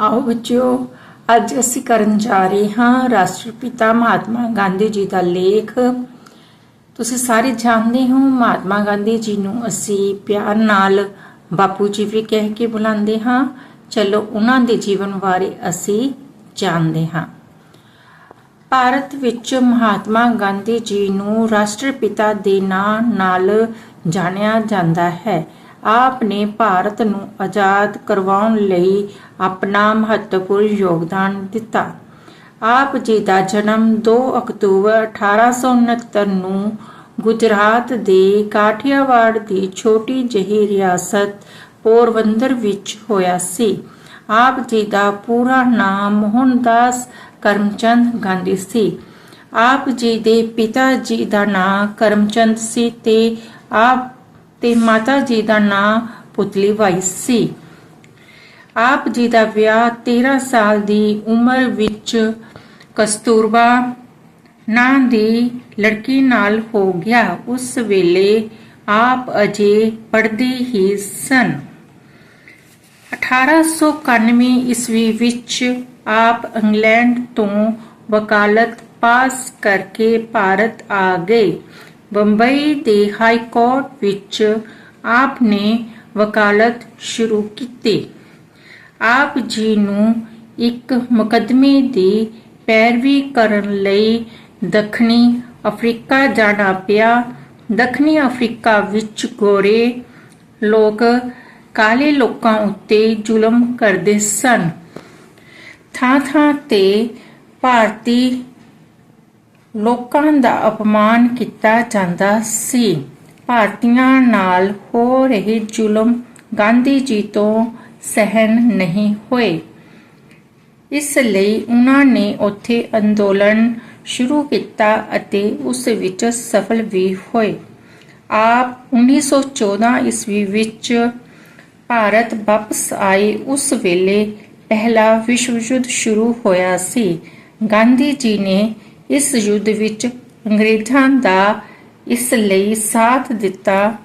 ਆਓ ਬੱਚਿਓ, ਅੱਜ ਅਸੀਂ ਕਰਨ ਜਾ ਰਹੇ ਹਾਂ ਰਾਸ਼ਟਰਪਿਤਾ ਮਹਾਤਮਾ ਗਾਂਧੀ ਜੀ ਦਾ ਲੇਖ। ਤੁਸੀਂ ਸਾਰੇ ਜਾਣਦੇ ਹੋ ਮਹਾਤਮਾ ਗਾਂਧੀ ਜੀ ਨੂੰ ਅਸੀਂ ਪਿਆਰ ਨਾਲ ਬਾਪੂ ਜੀ ਵੀ ਕਹਿ ਕੇ ਬੁਲਾਉਂਦੇ ਹਾਂ। ਚਲੋ, ਉਹਨਾਂ ਦੇ ਜੀਵਨ ਬਾਰੇ ਅਸੀਂ ਜਾਣਦੇ ਹਾਂ। ਭਾਰਤ ਵਿੱਚ ਮਹਾਤਮਾ ਗਾਂਧੀ ਜੀ ਨੂੰ ਰਾਸ਼ਟਰਪਿਤਾ ਦੇ ਨਾਂ ਨਾਲ ਜਾਣਿਆ ਜਾਂਦਾ ਹੈ। ਆਪ ਨੇ ਭਾਰਤ ਨੂੰ ਆਜ਼ਾਦ ਕਰਵਾਉਣ ਲਈ ਆਪਣਾ ਮਹੱਤਵਪੂਰਨ ਯੋਗਦਾਨ ਦਿੱਤਾ। ਆਪ ਜੀ ਦਾ ਜਨਮ 2 ਅਕਤੂਬਰ 1869 ਨੂੰ ਗੁਜਰਾਤ ਦੇ ਕਾਠੀਆਵਾੜ ਦੀ ਛੋਟੀ ਜਿਹੀ ਰਿਆਸਤ ਪੋਰਬੰਦਰ ਵਿੱਚ ਹੋਇਆ ਸੀ। ਆਪ ਜੀ ਦਾ ਪੂਰਾ ਨਾਮ ਮੋਹਨਦਾਸ ਕਰਮਚੰਦ ਗਾਂਧੀ ਸੀ। ਆਪ ਜੀ ਦੇ ਪਿਤਾ ਜੀ ਦਾ ਨਾਮ ਕਰਮਚੰਦ ਸੀ ਤੇ ਆਪ ਤੇ ਮਾਤਾ ਜੀ ਦਾ ਨਾਂ ਪੁਤਲੀ ਬਾਈ ਸੀ। ਆਪ ਜੀ ਦਾ ਵਿਆਹ 13 ਸਾਲ ਦੀ ਉਮਰ ਵਿੱਚ ਕਸਤੂਰਬਾ ਨਾਂ ਦੀ ਲੜਕੀ ਨਾਲ ਹੋ ਗਿਆ। ਉਸ ਵੇਲੇ ਆਪ ਅਜੇ ਪੜ੍ਹਦੇ ਹੀ ਸਨ। 1891 ਈਸਵੀ ਵਿੱਚ ਆਪ ਇੰਗਲੈਂਡ ਤੋਂ ਵਕਾਲਤ ਪਾਸ ਕਰਕੇ ਭਾਰਤ ਆ ਗਏ। ਬੰਬਈ ਦੇ ਹਾਈ ਕੋਰਟ ਵਿੱਚ ਆਪ ਨੇ ਵਕਾਲਤ ਸ਼ੁਰੂ ਕੀਤੀ। ਆਪ ਜੀ ਨੂੰ ਇੱਕ ਮੁਕੱਦਮੇ ਦੀ ਪੈਰਵੀ ਕਰਨ ਲਈ ਦੱਖਣੀ ਅਫਰੀਕਾ ਜਾਣਾ ਪਿਆ। ਦੱਖਣੀ ਅਫਰੀਕਾ ਵਿੱਚ ਗੋਰੇ ਲੋਕ ਕਾਲੇ ਲੋਕਾਂ ਉੱਤੇ ਜ਼ੁਲਮ ਕਰਦੇ ਸਨ। ਥਾਂ-ਥਾਂ ਤੇ ਭਾਰਤੀ ਲੋਕਾਂ ਦਾ ਅਪਮਾਨ ਕੀਤਾ ਜਾਂਦਾ ਸੀ। ਭਾਰਤੀਆਂ ਨਾਲ ਹੋ ਰਹੇ ਜ਼ੁਲਮ ਗਾਂਧੀ ਜੀ ਤੋਂ ਸਹਿਨ ਨਹੀਂ ਹੋਏ। ਇਸ ਲਈ ਉਹਨਾਂ ਨੇ ਉੱਥੇ ਅੰਦੋਲਨ ਸ਼ੁਰੂ ਕੀਤਾ ਅਤੇ ਉਸ ਵਿੱਚ ਸਫਲ ਵੀ ਹੋਏ। ਆਪ 1914 ਈਸਵੀ ਵਿੱਚ ਭਾਰਤ ਵਾਪਸ ਆਏ। ਉਸ ਵੇਲੇ ਪਹਿਲਾ ਵਿਸ਼ਵ ਯੁੱਧ ਸ਼ੁਰੂ ਹੋਇਆ ਸੀ। ਗਾਂਧੀ ਜੀ ਨੇ ਇਸ ਯੁੱਧ ਵਿੱਚ ਅੰਗਰੇਜ਼ਾਂ ਦਾ ਇਸ ਲਈ ਸਾਥ ਦਿੱਤਾ।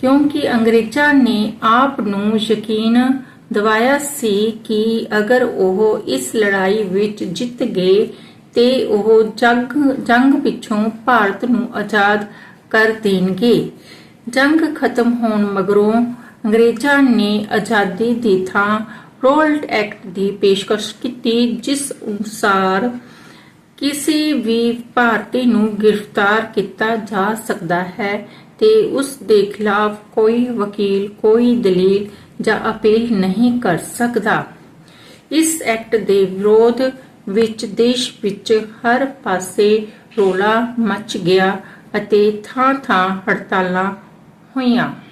ਕਿਉਂਕਿ ਅੰਗਰੇਜ਼ਾਂ ਨੇ ਆਪ ਨੂੰ ਯਕੀਨ ਦਿਵਾਇਆ ਸੀ ਕਿ ਅਗਰ ਉਹ ਇਸ ਲੜਾਈ ਵਿੱਚ ਜਿੱਤ ਗਏ ਤੇ ਉਹ ਜੰਗ ਜੰਗ ਪਿੱਛੋਂ ਭਾਰਤ ਨੂੰ ਆਜ਼ਾਦ ਕਰ ਦੇਣਗੇ। ਜੰਗ ਖਤਮ ਹੋਣ ਮਗਰੋਂ ਅੰਗਰੇਜ਼ਾਂ ਨੇ ਆਜ਼ਾਦੀ ਦੀ ਥਾਂ ਰੋਲਡ ਐਕਟ ਦੀ ਪੇਸ਼ਕਸ਼ ਕੀਤੀ, ਜਿਸ ਅਨੁਸਾਰ ਕਿਸੇ ਵੀ ਭਾਰਤੀ ਨੂੰ ਗ੍ਰਿਫਤਾਰ ਕੀਤਾ ਜਾ ਸਕਦਾ ਹੈ ਤੇ ਉਸ ਦੇ ਖਿਲਾਫ ਕੋਈ ਵਕੀਲ, ਕੋਈ ਦਲੀਲ ਜਾਂ ਅਪੀਲ ਨਹੀਂ ਕਰ ਸਕਦਾ। ਇਸ ਐਕਟ ਦੇ ਵਿਰੋਧ ਵਿੱਚ ਦੇਸ਼ ਵਿੱਚ ਹਰ ਪਾਸੇ ਰੋਲਾ ਮਚ ਗਿਆ ਅਤੇ ਥਾਂ-ਥਾਂ ਹੜਤਾਲਾਂ ਹੋਈਆਂ।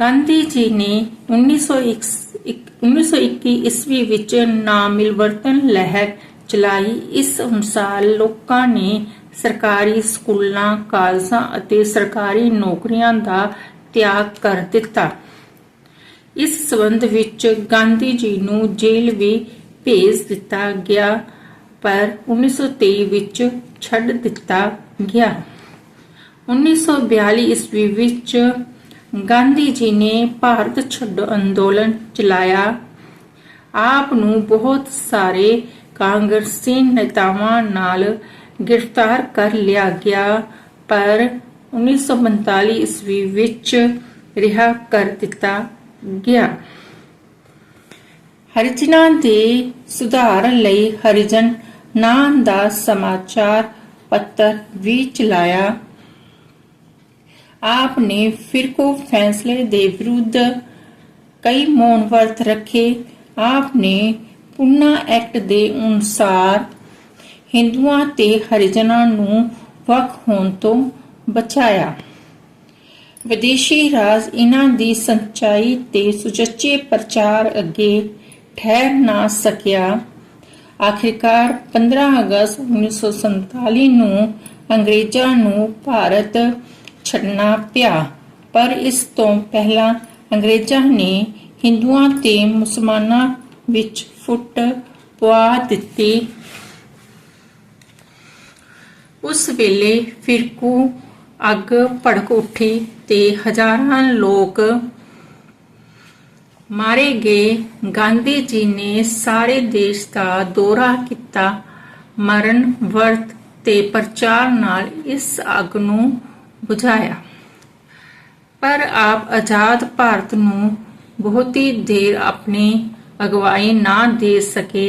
ਗਾਂਧੀ ਜੀ ਨੇ 1921 ਈਸਵੀ ਵਿੱਚ ਨਾਮਿਲਵਰਤਨ ਲਹਿਰ ਚਲਾਈ। ਇਸ ਅਨੁਸਾਰ ਲੋਕਾਂ ਨੇ ਸਰਕਾਰੀ ਸਕੂਲਾਂ, ਕਾਲਜਾਂ ਅਤੇ ਸਰਕਾਰੀ ਨੌਕਰੀਆਂ ਦਾ ਤਿਆਗ ਕਰ ਦਿੱਤਾ। ਇਸ ਸਬੰਧ ਵਿੱਚ ਗਾਂਧੀ ਜੀ ਨੂੰ ਜੇਲ੍ਹ ਵੀ ਭੇਜ ਦਿੱਤਾ ਗਿਆ, ਪਰ 1923 ਵਿੱਚ ਛੱਡ ਦਿੱਤਾ ਗਿਆ। 1942 ਈਸਵੀ ਵਿੱਚ ਗਾਂਧੀ ਜੀ ਨੇ ਭਾਰਤ ਛੱਡੋ ਅੰਦੋਲਨ ਚਲਾਇਆ। ਆਪ ਨੂੰ ਬਹੁਤ ਸਾਰੇ ਕਾਂਗਰਸੀ ਨੇਤਾਵਾਂ ਨਾਲ ਗ੍ਰਿਫਤਾਰ ਕਰ ਲਿਆ ਗਿਆ, ਪਰ 1945 ਈਸਵੀ ਵਿੱਚ ਰਿਹਾ ਕਰ ਦਿੱਤਾ ਗਿਆ। ਹਰਿਜਨਾਂ ਦੇ ਸੁਧਾਰ ਲਈ ਹਰਿਜਨ ਨਾਂ ਦਾ ਸਮਾਚਾਰ ਪੱਤਰ ਵੀ ਚਲਾਇਆ। ਆਪ ਨੇ ਫਿਰਕੋ ਫੈਸਲੇ ਦੇ ਵਿਰੁੱਧ ਕਈ ਮੌਨ ਵਰਤ ਰੱਖੇ। ਆਪ ਨੇ ਪੁੰਨਾ ਐਕਟ ਦੇ ਅਨੁਸਾਰ ਹਿੰਦੂਆਂ ਤੇ ਹਰਿਜਨਾਂ ਨੂੰ ਵੱਖ ਹੋਣ ਤੋਂ ਬਚਾਇਆ। ਵਿਦੇਸ਼ੀ ਰਾਜ ਇਹਨਾਂ ਦੀ ਸੰਚਾਈ ਤੇ ਸੁਚੱਜੇ ਪ੍ਰਚਾਰ ਅੱਗੇ ਠਹਿਰ ਨਾ ਸਕਿਆ। ਆਖਿਰਕਾਰ 15 ਅਗਸਤ 1947 ਨੂੰ ਅੰਗਰੇਜ਼ਾਂ ਨੂੰ ਭਾਰਤ ਛੱਡਣਾ ਪਿਆ। ਪਰ ਇਸ ਤੋਂ ਪਹਿਲਾਂ ਅੰਗਰੇਜ਼ਾਂ ਨੇ ਹਿੰਦੂਆਂ ਤੇ ਮੁਸਲਮਾਨਾਂ ਵਿੱਚ ਫੁੱਟ ਪਵਾ ਦਿੱਤੀ। ਉਸ ਵੇਲੇ ਫਿਰਕੂ ਅੱਗ ਭੜਕ ਉੱਠੀ ਤੇ ਹਜ਼ਾਰਾਂ ਲੋਕ ਮਾਰੇ ਗਏ। ਗਾਂਧੀ ਜੀ ਨੇ ਸਾਰੇ ਦੇਸ਼ ਦਾ ਦੌਰਾ ਕੀਤਾ। ਮਰਨ ਵਰਤ ਤੇ ਪ੍ਰਚਾਰ ਨਾਲ ਇਸ ਅੱਗ ਨੂੰ ਬੁਝਾਇਆ। ਪਰ ਆਪ ਆਜ਼ਾਦ ਭਾਰਤ ਨੂੰ ਬਹੁਤੀ ਦੇਰ ਆਪਣੀ ਅਗਵਾਈ ਨਾ ਦੇ ਸਕੇ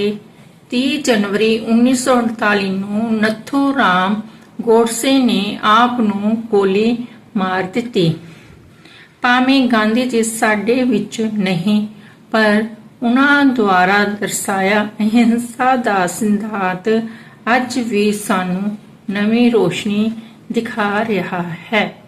30 ਜਨਵਰੀ 1948 ਨੂੰ ਨੱਥੂ ਰਾਮ ਗੋਡਸੇ ਨੇ ਆਪ ਨੂੰ ਗੋਲੀ ਮਾਰ ਦਿੱਤੀ। ਭਾਵੇਂ ਗਾਂਧੀ ਜੀ ਸਾਡੇ ਵਿੱਚ ਨਹੀਂ, ਪਰ ਉਹਨਾਂ ਦੁਆਰਾ ਦਰਸਾਇਆ ਅਹਿੰਸਾ ਦਾ ਸਿਧਾਂਤ ਅੱਜ ਵੀ ਸਾਨੂੰ ਨਵੀਂ ਰੋਸ਼ਨੀ ਦਿਖਾ ਰਿਹਾ ਹੈ।